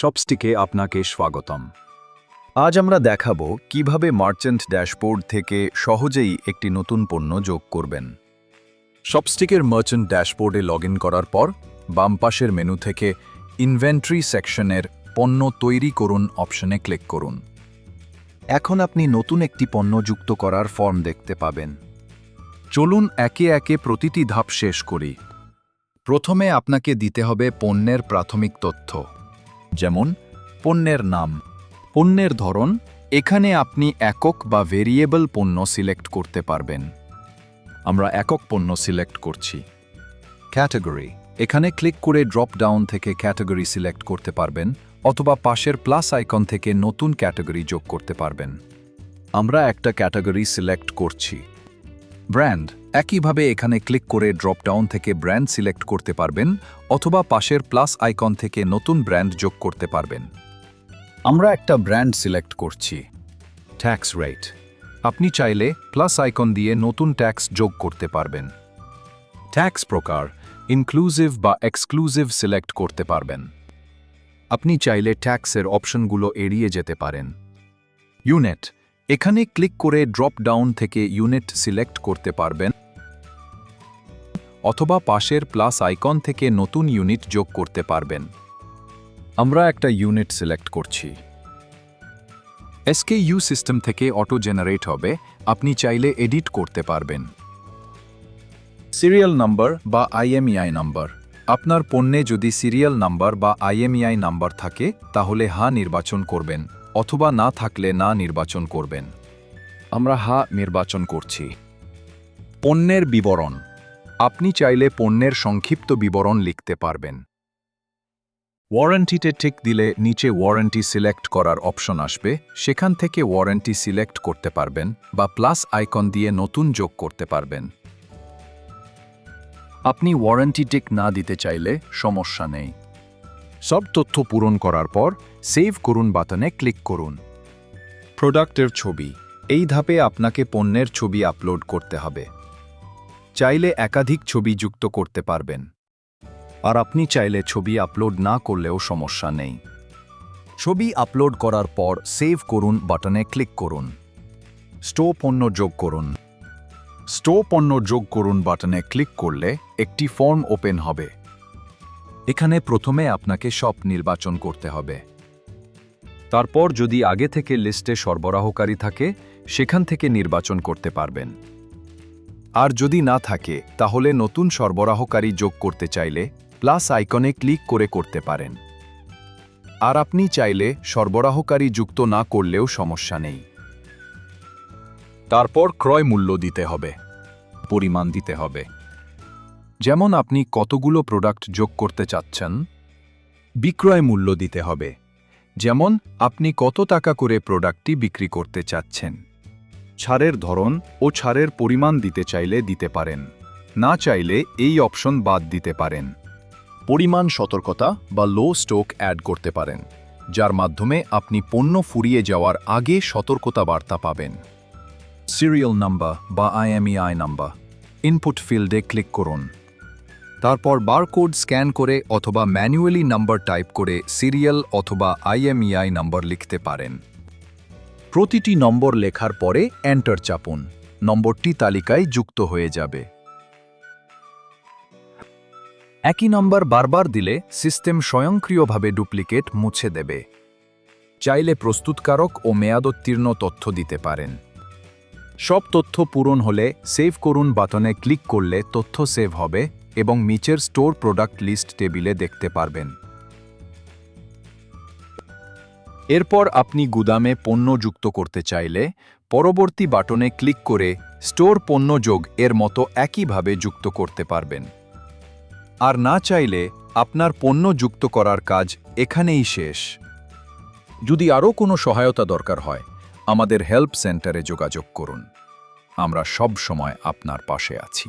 শপস্টিকে আপনাকে স্বাগতম। আজ আমরা দেখাবো কীভাবে মার্চেন্ট ড্যাশবোর্ড থেকে সহজেই একটি নতুন পণ্য যোগ করবেন। শপস্টিকের মার্চেন্ট ড্যাশবোর্ডে লগ করার পর বাম পাশের মেনু থেকে ইনভেন্টরি সেকশনের পণ্য তৈরি করুন অপশনে ক্লিক করুন। এখন আপনি নতুন একটি পণ্য যুক্ত করার ফর্ম দেখতে পাবেন। চলুন একে একে প্রতিটি ধাপ শেষ করি। প্রথমে আপনাকে দিতে হবে পণ্যের প্রাথমিক তথ্য। যেমন, পণ্যের নাম। পণ্যের ধরন, এখানে আপনি একক বা ভেরিয়েবল পণ্য সিলেক্ট করতে পারবেন। আমরা একক পণ্য সিলেক্ট করছি। ক্যাটাগরি, এখানে ক্লিক করে ড্রপ ডাউন থেকে ক্যাটাগরি সিলেক্ট করতে পারবেন, অথবা পাশের প্লাস আইকন থেকে নতুন ক্যাটাগরি যোগ করতে পারবেন। আমরা একটা ক্যাটাগরি সিলেক্ট করছি। ব্র্যান্ড। একইভাবে এখানে ক্লিক করে ড্রপ ডাউন থেকে ব্র্যান্ড সিলেক্ট করতে পারবেন অথবা পাশের প্লাস আইকন থেকে নতুন ব্র্যান্ড যোগ করতে পারবেন। আমরা একটা ব্র্যান্ড সিলেক্ট করছি। ট্যাক্স রেট আপনি চাইলে প্লাস আইকন দিয়ে নতুন ট্যাক্স যোগ করতে পারবেন। ট্যাক্স প্রকার ইনক্লুসিভ বা এক্সক্লুসিভ সিলেক্ট করতে পারবেন। আপনি চাইলে ট্যাক্সের অপশনগুলো এড়িয়ে যেতে পারেন। ইউনিট এখানে ক্লিক করে ড্রপ ডাউন থেকে ইউনিট সিলেক্ট করতে পারবেন, অথবা পাশের প্লাস আইকন থেকে নতুন ইউনিট যোগ করতে পারবেন। আমরা একটা ইউনিট সিলেক্ট করছি। এসকে ইউ সিস্টেম থেকে অটো জেনারেট হবে, আপনি চাইলে এডিট করতে পারবেন। সিরিয়াল নাম্বার বা আইএমইআই নাম্বার আপনার পণ্যে যদি সিরিয়াল নাম্বার বা আইএমইআই নাম্বার থাকে, তাহলে হা নির্বাচন করবেন। অথবা না থাকলে না নির্বাচন করবেন। আমরা হা নির্বাচন করছি। পণ্যের বিবরণ। আপনি চাইলে পণ্যের সংক্ষিপ্ত বিবরণ লিখতে পারবেন। ওয়ারেন্টিতে টিক দিলে নিচে ওয়ারেন্টি সিলেক্ট করার অপশন আসবে। সেখান থেকে ওয়ারেন্টি সিলেক্ট করতে পারবেন বা প্লাস আইকন দিয়ে নতুন যোগ করতে পারবেন। আপনি ওয়ারেন্টি টিক না দিতে চাইলে সমস্যা নেই। সব তথ্য পূরণ করার পর সেভ করুন বাটনে ক্লিক করুন। প্রোডাক্টের ছবি। এই ধাপে আপনাকে পণ্যের ছবি আপলোড করতে হবে। চাইলে একাধিক ছবি যুক্ত করতে পারবেন। আর আপনি চাইলে ছবি আপলোড না করলেও সমস্যা নেই। ছবি আপলোড করার পর সেভ করুন বাটনে ক্লিক করুন। স্টো পণ্য যোগ করুন। স্টো পণ্য যোগ করুন বাটনে ক্লিক করলে একটি ফর্ম ওপেন হবে। এখানে প্রথমে আপনাকে সব নির্বাচন করতে হবে। তারপর যদি আগে থেকে লিস্টে সরবরাহকারী থাকে, সেখান থেকে নির্বাচন করতে পারবেন। আর যদি না থাকে, তাহলে নতুন সরবরাহকারী যোগ করতে চাইলে প্লাস আইকনে ক্লিক করে করতে পারেন। আর আপনি চাইলে সরবরাহকারী যুক্ত না করলেও সমস্যা নেই। তারপর ক্রয় মূল্য দিতে হবে, পরিমাণ দিতে হবে। যেমন আপনি কতগুলো প্রোডাক্ট যোগ করতে চাচ্ছেন, বিক্রয় মূল্য দিতে হবে। যেমন, আপনি কত টাকা করে প্রোডাক্টটি বিক্রি করতে চাচ্ছেন। ছাড়ের ধরন ও ছাড়ের পরিমাণ দিতে চাইলে দিতে পারেন। না চাইলে এই অপশন বাদ দিতে পারেন। পরিমাণ সতর্কতা বা লো স্টোক অ্যাড করতে পারেন, যার মাধ্যমে আপনি পণ্য ফুরিয়ে যাওয়ার আগে সতর্কতা বার্তা পাবেন। সিরিয়াল নাম্বার বা আইএমইআই নাম্বার। ইনপুট ফিল্ডে ক্লিক করুন। তারপর বারকোড স্ক্যান করে অথবা ম্যানুয়ালি নাম্বার টাইপ করে সিরিয়াল অথবা আইএমইআই নাম্বার লিখতে পারেন। প্রতিটি নম্বর লেখার পরে এন্টার চাপুন। নম্বরটি তালিকায় যুক্ত হয়ে যাবে। একই নম্বর বারবার দিলে সিস্টেম স্বয়ংক্রিয়ভাবে ডুপ্লিকেট মুছে দেবে। চাইলে প্রস্তুতকারক ও মেয়াদোত্তীর্ণ তথ্য দিতে পারেন। সব তথ্য পূরণ হলে সেভ করুন বাটনে ক্লিক করলে তথ্য সেভ হবে। এবং নিচের স্টোর প্রোডাক্ট লিস্ট টেবিলে দেখতে পারবেন। এরপর আপনি গুদামে পণ্য যুক্ত করতে চাইলে, পরবর্তী বাটনে ক্লিক করে স্টোর পণ্য যোগ এর মতো একইভাবে যুক্ত করতে পারবেন। আর না চাইলে আপনার পণ্য যুক্ত করার কাজ এখানেই শেষ। যদি আরও কোনো সহায়তা দরকার হয়, আমাদের হেল্প সেন্টারে যোগাযোগ করুন। আমরা সব সময় আপনার পাশে আছি।